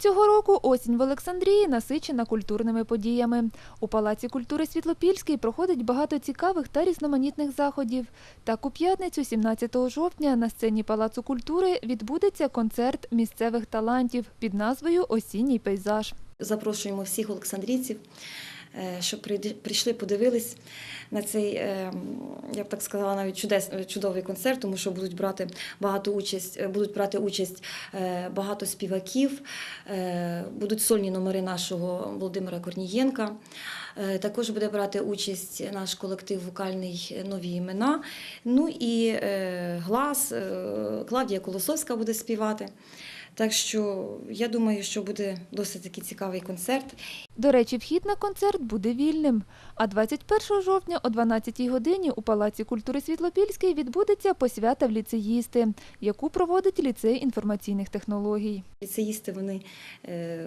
Цього року осінь в Олександрії насичена культурними подіями. У Палаці культури Світлопільський проходить багато цікавих та різноманітних заходів. Так у п'ятницю, 17 жовтня, на сцені Палацу культури відбудеться концерт місцевих талантів під назвою Осінній пейзаж. Запрошуємо всіх олександрійців, е, прийди- прийшли, подивились на цей, е, я б так сказала, навіть чудес, чудовий концерт, тому що будуть брати багато участь, е, будуть брати участь багато співаків, будуть сольні номери нашого Володимира Корнієнка. Також буде брати участь наш колектив вокальний нові імена. Ну і глас Клавдія Колосовська буде співати. Так що я думаю, що буде досить такий цікавий концерт. До речі, вхід на концерт буде вільним. А 21 жовтня о 12 годині у Палаці культури Світлопільський відбудеться посвята в ліцеїсти, яку проводить ліцей інформаційних технологій. Ліцеїсти вони е,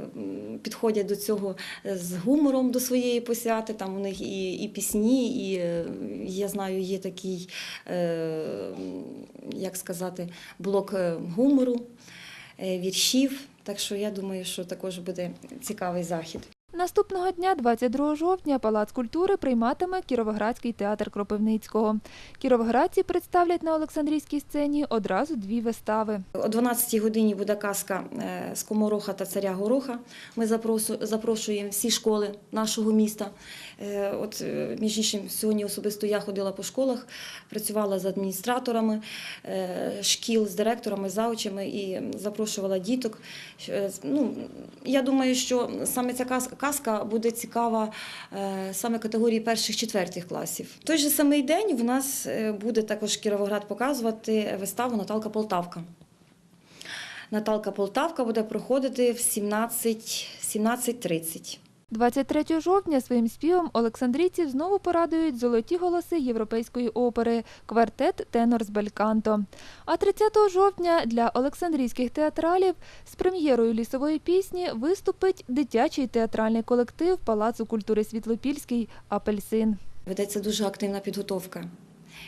підходять до цього з гумором до своєї посвяти. Там у них і, і пісні, і е, я знаю, є такий, е, як сказати, блок е, гумору, е, віршів. Так що я думаю, що також буде цікавий захід. Наступного дня, 22 жовтня, Палац культури прийматиме Кіровоградський театр Кропивницького. Кіровоградці представлять на Олександрійській сцені одразу дві вистави. О 12-й годині буде казка е, Скомороха та царя Гороха. Ми запрошуємо всі школи нашого міста. Е, От, е, між іншим, сьогодні особисто я ходила по школах, працювала з адміністраторами е, шкіл, з директорами, заучами і запрошувала діток. Е, Ну, я думаю, що саме ця каз- казка буде цікава е, саме категорії перших-четвертих класів. В той же самий день в нас е, буде також Кіровоград показувати виставу Наталка Полтавка. Наталка Полтавка буде проходити в 17 17.30. 23 жовтня своїм співом олександрійців знову порадують золоті голоси європейської опери квартет Тенор з Бельканто. А 30 жовтня для олександрійських театралів з прем'єрою лісової пісні виступить дитячий театральний колектив Палацу культури Світлопільський Апельсин. Ведеться дуже активна підготовка.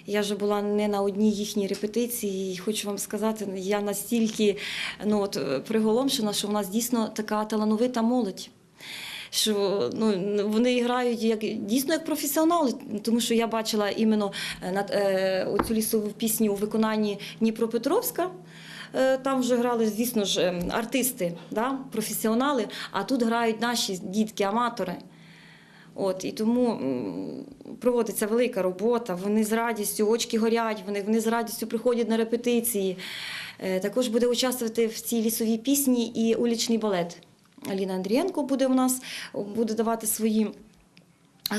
Я вже була не на одній їхній репетиції, і хочу вам сказати, я настільки ну, от, приголомшена, що в нас дійсно така талановита молодь. Що ну, вони грають як дійсно як професіонали, тому що я бачила іменно е, над, е, оцю лісову пісню у виконанні Дніпропетровська. Е, Там вже грали, звісно ж, ем, артисти, да, професіонали, а тут грають наші дітки, аматори. От, і тому проводиться велика робота, вони з радістю, очки горять, вони, вони з радістю приходять на репетиції. Е, Також буде участвувати в цій лісовій пісні і улічний балет. Аліна Андрієнко буде у нас, буде давати свої.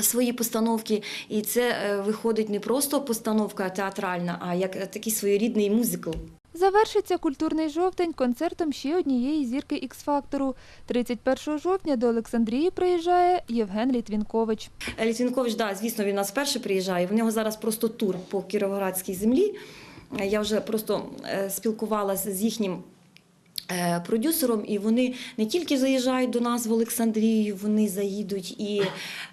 Свої постановки, і це е, виходить не просто постановка театральна, а як такий своєрідний мюзикл. Завершиться культурний жовтень концертом ще однієї зірки Ікс-фактору. 31 жовтня до Олександрії приїжджає Євген Літвінкович. Літвінкович, да, звісно, він у нас вперше приїжджає. В нього зараз просто тур по Кіровоградській землі. Я вже просто е, спілкувалася з їхнім. Е, Продюсером, і вони не тільки заїжджають до нас в Олександрію, вони заїдуть і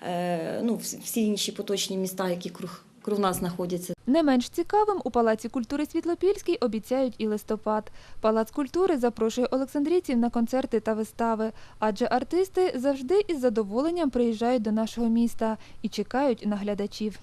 е, ну, всі- інші поточні міста, які круг, круг нас знаходяться. Не менш цікавим у Палаці культури Світлопільський обіцяють і листопад. Палац культури запрошує олександрійців на концерти та вистави, адже артисти завжди із задоволенням приїжджають до нашого міста і чекають на глядачів.